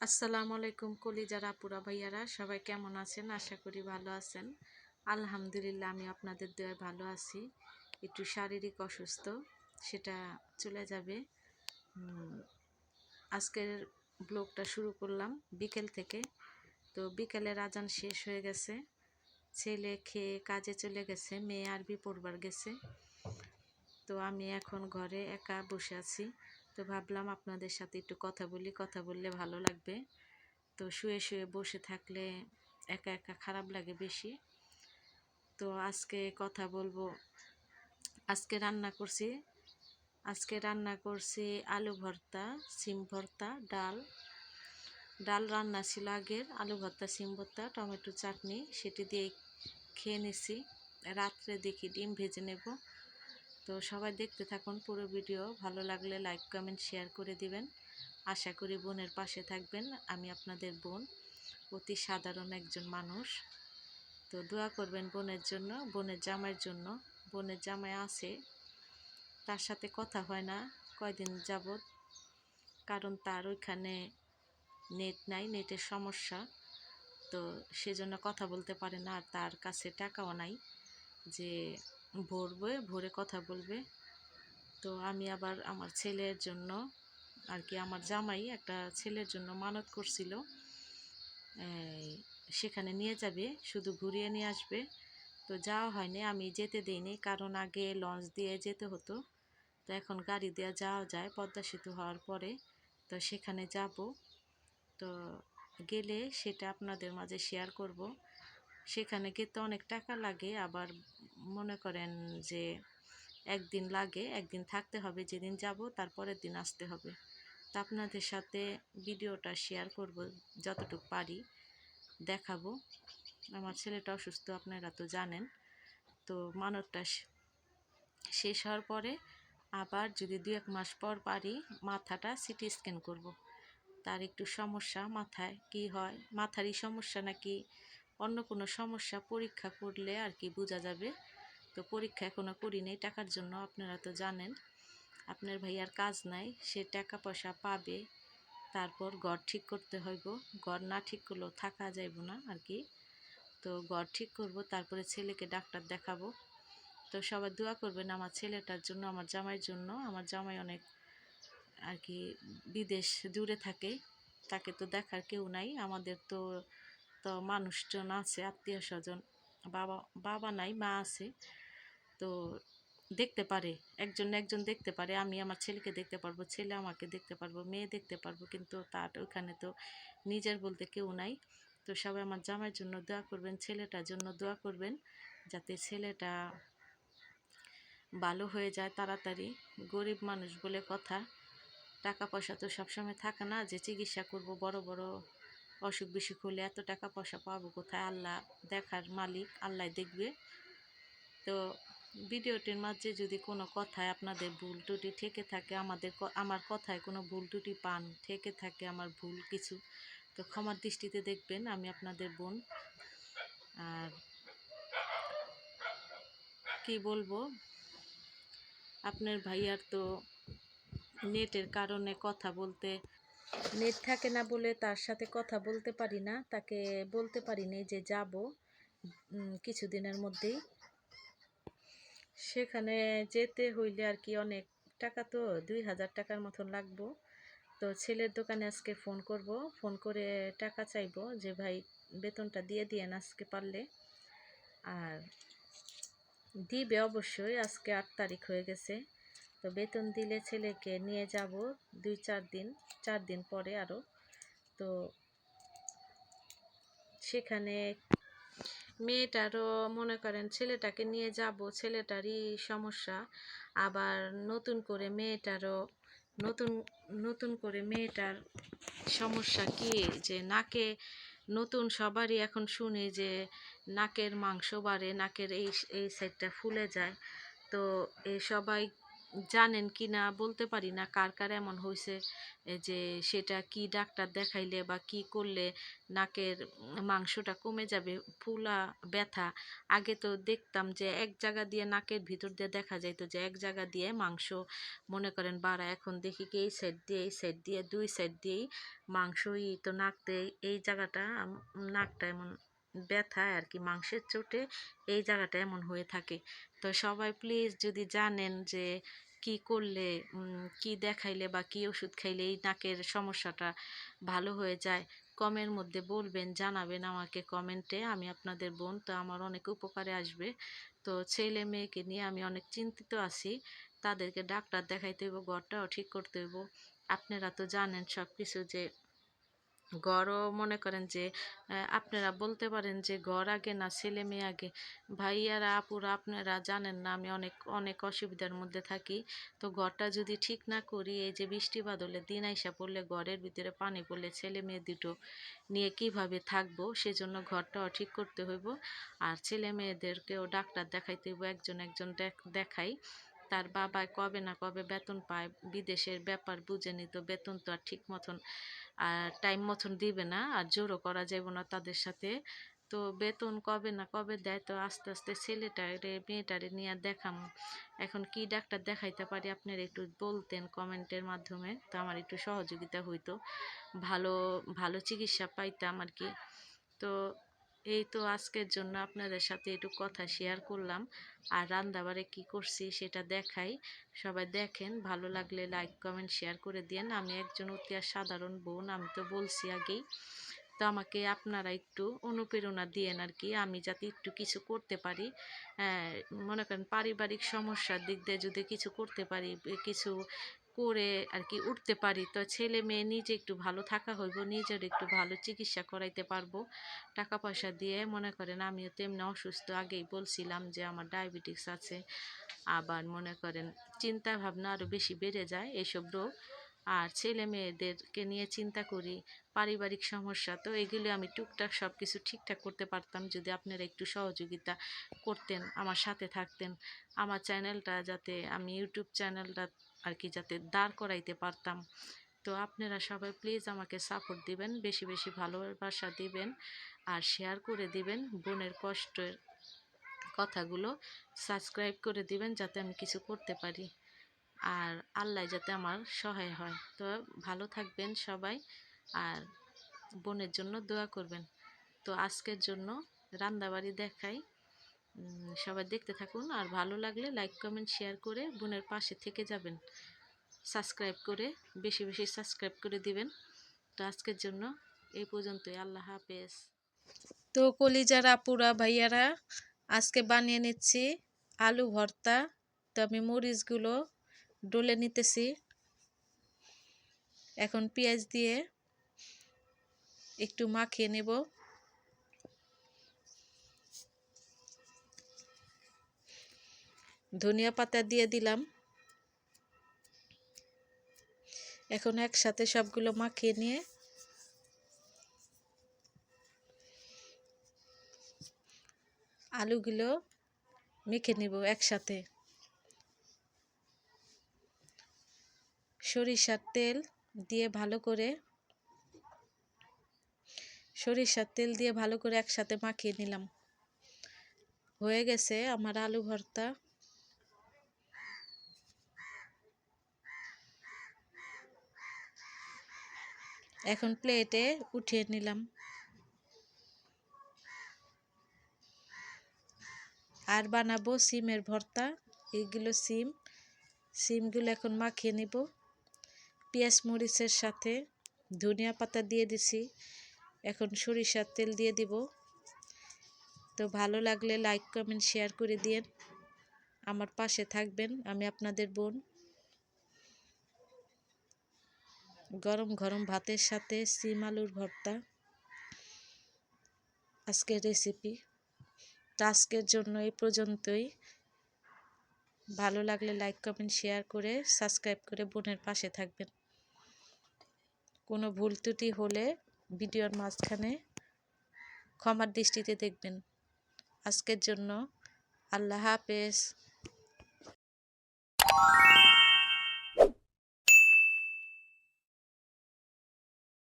আসসালামু আলাইকুম কলিজারা পুরা ভাইয়ারা, সবাই কেমন আছেন? আশা করি ভালো আছেন। আলহামদুলিল্লাহ, আমি আপনাদের দয়ায় ভালো আছি। একটু শারীরিক অসুস্থ, সেটা চলে যাবে। আজকের ব্লগটা শুরু করলাম বিকেল থেকে। তো বিকেলের আজান শেষ হয়ে গেছে। ছেলে খেয়ে কাজে চলে গেছে, মেয়ে আরবি পড়বার গেছে। তো আমি এখন ঘরে একা বসে আছি। তো ভাবলাম আপনাদের সাথে একটু কথা বলি, কথা বললে ভালো লাগবে। তো শুয়ে শুয়ে বসে থাকলে একা একা খারাপ লাগে বেশি। তো আজকে কথা বলব, আজকে রান্না করছি, আজকে রান্না করছি আলু ভর্তা, সিম ভর্তা, ডাল। ডাল রান্না ছিল আগের, আলু ভর্তা, সিম ভর্তা, টমেটো চাটনি, সেটি দিয়ে খেয়ে নিছি। রাত্রে দেখি ডিম ভেজে নেব। তো সবাই দেখতে থাকুন পুরো ভিডিও। ভালো লাগলে লাইক কমেন্ট শেয়ার করে দিবেন। আশা করি বোনের পাশে থাকবেন। আমি আপনাদের বোন, অতি সাধারণ একজন মানুষ। তো দোয়া করবেন বোনের জন্য, বোনের জামাইয়ের জন্য। বোনের জামাই আছে, তার সাথে কথা হয় না, কয়দিন যাবৎ। কারণ তার ওইখানে নেট নাই, নেটের সমস্যা। তো সেজন্য কথা বলতে পারে না, আর তার কাছে টাকাও নাই যে ভরবে, ভরে কথা বলবে। তো আমি আবার আমার ছেলের জন্য আর কি আমার জামাই একটা ছেলের জন্য মানত করছিল। সেখানে নিয়ে যাবে, শুধু ঘুরিয়ে নিয়ে আসবে। তো যাওয়া হয়নি, আমি যেতে দিইনি, কারণ আগে লঞ্চ দিয়ে যেতে হতো। তো এখন গাড়ি দিয়ে যাওয়া যায়, পদ্মা সেতু হওয়ার পরে। তো সেখানে যাব। তো গেলে সেটা আপনাদের মাঝে শেয়ার করব। সেখানে গেতে অনেক টাকা লাগে। আবার মনে করেন যে একদিন লাগে, একদিন থাকতে হবে, যেদিন যাব তারপরের দিন আসতে হবে। তা আপনাদের সাথে ভিডিওটা শেয়ার করব যতটুকু পারি, দেখাবো। আমার ছেলেটা অসুস্থ, আপনারা তো জানেন। তো মানবটা শেষ হওয়ার পরে আবার যদি দু এক মাস পর পারি, মাথাটা সিটি স্ক্যান করব। তার একটু সমস্যা মাথায়, কি হয়? মাথারই সমস্যা নাকি অন্য কোনো সমস্যা পরীক্ষা করলে আর কি বোঝা যাবে। তো পরীক্ষা এখনও করিনি টাকার জন্য আপনারা তো জানেন। আপনার ভাইয়ার কাজ নাই, সে টাকা পয়সা পাবে, তারপর ঘর ঠিক করতে হইব। ঘর না ঠিক করলেও থাকা যাইব না আর কি। তো ঘর ঠিক করব, তারপরে ছেলেকে ডাক্তার দেখাবো। তো সবাই দোয়া করবেন আমার ছেলেটার জন্য, আমার জামাইয়ের জন্য। আমার জামাই অনেক আর কি বিদেশ দূরে থাকে, তাকে তো দেখার কেউ নাই। আমাদের তো মানুষজন আছে, আত্মীয় স্বজন, বাবা বাবা নাই, মা আছে। তো দেখতে পারে, একজন একজন দেখতে পারে, আমি আমার ছেলেকে দেখতে পারব, ছেলে আমাকে দেখতে পারব, মেয়ে দেখতে পারব, কিন্তু তার ওইখানে তো নিজের বলতে কেউ নাই। তো সবাই আমার জামাইয়ের জন্য দোয়া করবেন, ছেলেটার জন্য দোয়া করবেন, যাতে ছেলেটা ভালো হয়ে যায় তাড়াতাড়ি। গরিব মানুষ বলে কথা, টাকা পয়সা তো সবসময় থাকে না, যে চিকিৎসা করব, বড় বড় অসুখ বিসুখ হলে এত টাকা পয়সা পাবো কোথায়? আল্লাহ দেখার মালিক, আল্লাহ দেখবে। তো ভিডিওটির মাঝে যদি কোনো কথায় আপনাদের ভুল ত্রুটি ঠেকে থাকে, আমাদের আমার কথায় কোনো ভুল ত্রুটি পান ঠেকে থাকে আমার ভুল কিছু, তো ক্ষমার দৃষ্টিতে দেখবেন আমি আপনাদের বোন। আর কি বলব? আপনার ভাইয়ার তো নেটের কারণে কথা বলতে নেট থাকে না বলে তার সাথে কথা বলতে পারি না। তাকে বলতে পারিনি যে যাব কিছুদিনের মধ্যেই। সেখানে যেতে হইলে আর কি অনেক টাকা তো, দুই হাজার টাকার মতন লাগবো। তো ছেলের দোকানে আজকে ফোন করব। ফোন করে টাকা চাইব যে, ভাই, বেতনটা দিয়ে দিয়েন আজকে পারলে। আর দিবে অবশ্যই, আজকে আট তারিখ হয়ে গেছে। তো বেতন দিলে ছেলেকে নিয়ে যাব দুই চার দিন চার দিন পরে আরও তো সেখানে মেয়েটারও মনে করেন ছেলেটাকে নিয়ে যাব, ছেলেটারই সমস্যা। আবার নতুন করে মেয়েটারও, নতুন নতুন করে মেয়েটার সমস্যা কি যে নাকে নতুন সবারই এখন শুনি যে নাকের মাংস বাড়ে, নাকের এই এই সাইডটা ফুলে যায়। তো এই সবাই জানেন কি না, বলতে পারি না কার কার এমন হয়েছে যে সেটা কি ডাক্তার দেখাইলে বা কি করলে নাকের মাংসটা কমে যাবে, ফুলা ব্যথা। আগে তো দেখতাম যে এক জায়গা দিয়ে নাকের ভিতর দিয়ে দেখা যাইতো যে এক জায়গা দিয়ে মাংস, মনে করেন বাড়া, এখন দেখি কি এই সাইড দিয়ে, এই সাইড দিয়ে, দুই সাইড দিয়েই মাংসই তো নাকতে এই জায়গাটা নাকটা এমন ব্যথা আর কি মাংসের চোটে এই জায়গাটা এমন হয়ে থাকে। তো সবাই প্লিজ যদি জানেন যে কি করলে কি দেখাইলে বা কি ওষুধ খাইলে এই নাকের সমস্যাটা ভালো হয়ে যায়, কমের মধ্যে বলবেন, জানাবেন আমাকে কমেন্টে। আমি আপনাদের বোন, তো আমার অনেক উপকারে আসবে। তো ছেলে মেয়েকে নিয়ে আমি অনেক চিন্তিত আছি। তাদেরকে ডাক্তার দেখাইতে হইব, ঘরটাও ঠিক করতে হইব। আপনারা তো জানেন সব কিছু যে ঘরও মনে করেন যে আপনারা বলতে পারেন যে ঘর আগে না ছেলে মেয়ে আগে। ভাইয়ারা, আপুরা, আপনারা জানেন না, আমি অনেক অনেক অসুবিধার মধ্যে থাকি। তো ঘরটা যদি ঠিক না করি, এই যে বৃষ্টি বাদলে দিন আইসা পড়লে ঘরের ভিতরে পানি পড়লে ছেলে মেয়ে দুটো নিয়ে কীভাবে থাকব, সেজন্য ঘরটাও ঠিক করতে হইব। আর ছেলে মেয়েদেরকেও ডাক্তার দেখাইতে হইব, একজন একজন দেখাই। তার বাবা কবে না কবে বেতন পায়, বিদেশের ব্যাপার বুঝে নিত, বেতন তো আর ঠিক মতন আর টাইম মতন দিবে না, আর জোরও করা যাবে না তাদের সাথে। তো বেতন কবে না কবে দেয় তো আস্তে আস্তে ছেলেটারে, মেয়েটারে নিয়ে দেখাম। এখন কি ডাক্তার দেখাইতে পারি আপনারা একটু বলতেন কমেন্টের মাধ্যমে, তো আমার একটু সহযোগিতা হইতো। ভালো ভালো চিকিৎসা পাইতাম আর কি। তো এই তো আজকের জন্য আপনাদের সাথে একটু কথা শেয়ার করলাম। আর রান্দাবারে কি করছি সেটা দেখাই। সবাই দেখেন, ভালো লাগলে লাইক কমেন্ট শেয়ার করে দিন আমি একজন অতি সাধারণ বোন, আমি তো বলছি আগেই। তো আমাকে আপনারা একটু অনুপ্রেরণা দিয়েন আর কি, আমি যাতে একটু কিছু করতে পারি। মনে করেন পারিবারিক সমস্যার দিক দিয়ে যদি কিছু করতে পারি, কিছু করে আর কি উঠতে পারি। তো ছেলে মেয়ে নিজে একটু ভালো থাকা হইব, নিজের একটু ভালো চিকিৎসা করাইতে পারব। টাকা পয়সা দিয়ে মনে করেন আমিও তেমনি অসুস্থ, আগেই বলছিলাম যে আমার ডায়াবেটিস আছে। আবার মনে করেন চিন্তা ভাবনা আরও বেশি বেড়ে যায় এসব রোগ। আর ছেলে মেয়েদেরকে নিয়ে চিন্তা করি, পারিবারিক সমস্যা, তো এগুলি আমি টুকটাক সব কিছু ঠিকঠাক করতে পারতাম। যদি আপনারা একটু সহযোগিতা করতেন, আমার সাথে থাকতেন, আমার চ্যানেলটা যাতে আমি ইউটিউব চ্যানেলটা আর কি যাতে দাঁড় করাইতে পারতাম। তো আপনারা সবাই প্লিজ আমাকে সাপোর্ট দিবেন, বেশি বেশি ভালোবাসা দিবেন আর শেয়ার করে দিবেন বোনের কষ্টের কথাগুলো। সাবস্ক্রাইব করে দিবেন যাতে আমি কিছু করতে পারি আর আল্লাহ যাতে আমার সহায় হয়। তো ভালো থাকবেন সবাই আর বোনের জন্য দোয়া করবেন। তো আজকের জন্য রান্দাবাড়ি দেখাই। সবাই দেখতে থাকুন আর ভালো লাগলে লাইক কমেন্ট শেয়ার করে বোনের পাশে থেকে যাবেন। সাবস্ক্রাইব করে, বেশি বেশি সাবস্ক্রাইব করে দিবেন। তো আজকের জন্য এই পর্যন্তই। আল্লাহ হাফেজ। তো কলিজারা পুরা ভাইয়ারা, আজকে বানিয়ে নিচ্ছি আলু ভর্তা। তো আমি মরিচগুলো ডলে নিতেছি। এখন পেঁয়াজ দিয়ে একটু মাখিয়ে নেব। ধনিয়া পাতা দিয়ে দিলাম। এখন একসাথে সবগুলো মাখিয়ে নিয়ে আলুগুলো মেখে নেব একসাথে। সরিষার তেল দিয়ে ভালো করে, সরিষার তেল দিয়ে ভালো করে একসাথে মাখিয়ে নিলাম। হয়ে গেছে আমার আলু ভর্তা। এখন প্লেটে উঠিয়ে নিলাম। আর বানাবো সিমের ভর্তা। এগুলো সিম। সিমগুলো এখন মাখিয়ে নিব। পেঁয়াজ মরিচের সাথে ধনিয়া পাতা দিয়ে দিছি। এখন সরিষার তেল দিয়ে দিব। তো ভালো লাগলে লাইক কমেন্ট শেয়ার করে দিন আমার পাশে থাকবেন। আমি আপনাদের বোন। গরম গরম ভাতের সাথে সিম আলুর ভর্তা। আজকের রেসিপি তো আজকের জন্য এই পর্যন্তই। ভালো লাগলে লাইক কমেন্ট শেয়ার করে সাবস্ক্রাইব করে বোনের পাশে থাকবেন। কোনো ভুল ত্রুটি হলে ভিডিওর মাঝখানে ক্ষমার দৃষ্টিতে দেখবেন। আজকের জন্য আল্লাহ হাফেজ।